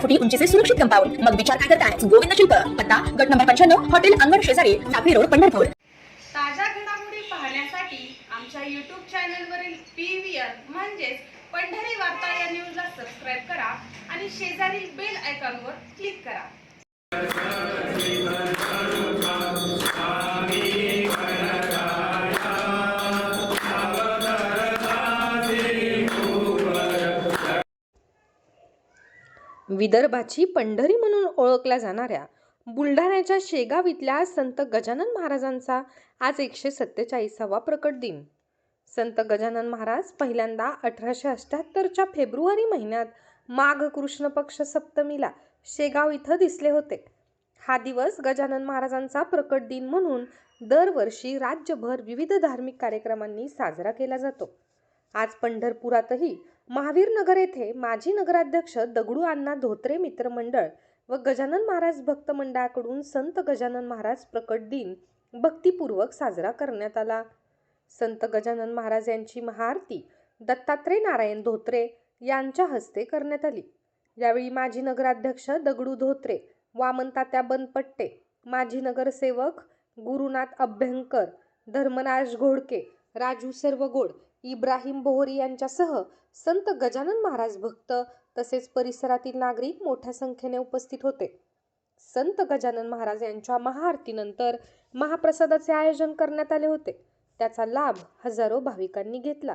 फुटी उंचीचे सुरक्षित कंपाऊंड मग विचार काय करताय? गोविंद शिल्प पत्ता गट नंबर पंच्याण्णव हॉटेल अंगण शेजारी टाकळी रोड पंढरपूर. ताज्या घडामोडी पाहण्यासाठी आमच्या यूट्यूब चॅनलवरील पी व्ही आर म्हणजेच पंढरी वार्ता या न्यूजला सबस्क्राईब करा आणि शेजारील बेल आयकॉनवर क्लिक करा. विदर्भाची पंढरी म्हणून ओळखल्या जाणाऱ्या बुलढाण्याच्या शेगाव इथल्या संत गजानन महाराजांचा आज एकशे सत्तेचाळीसावा प्रकट दिन. संत गजानन महाराज पहिल्यांदा अठराशे अठ्ठ्याहत्तरच्या फेब्रुवारी महिन्यात माघ कृष्ण पक्ष सप्तमीला शेगाव इथं दिसले होते. हा दिवस गजानन महाराजांचा प्रकट दिन म्हणून दरवर्षी राज्यभर विविध धार्मिक कार्यक्रमांनी साजरा केला जातो. आज पंढरपुरातही महावीर नगर येथे माजी नगराध्यक्ष दगडू अण्णा धोत्रे मित्रमंडळ व गजानन महाराज भक्त मंडळाकडून संत गजानन महाराज प्रकट दिन भक्तिपूर्वक साजरा करण्यात आला. संत गजानन महाराज यांची महाआरती दत्तात्रय नारायण धोत्रे यांच्या हस्ते करण्यात आली. यावेळी माजी नगराध्यक्ष दगडू धोत्रे वामनतात्या बनपट्टे माजी नगरसेवक गुरुनाथ अभ्यंकर धर्मराज घोडके राजू सर्वगोड इब्राहिम बोहरी यांच्यासह संत गजानन महाराज भक्त तसेच परिसरातील नागरिक मोठ्या संख्येने उपस्थित होते. संत गजानन महाराज यांच्या महाआरतीनंतर महाप्रसादाचे आयोजन करण्यात आले होते. त्याचा लाभ हजारो भाविकांनी घेतला.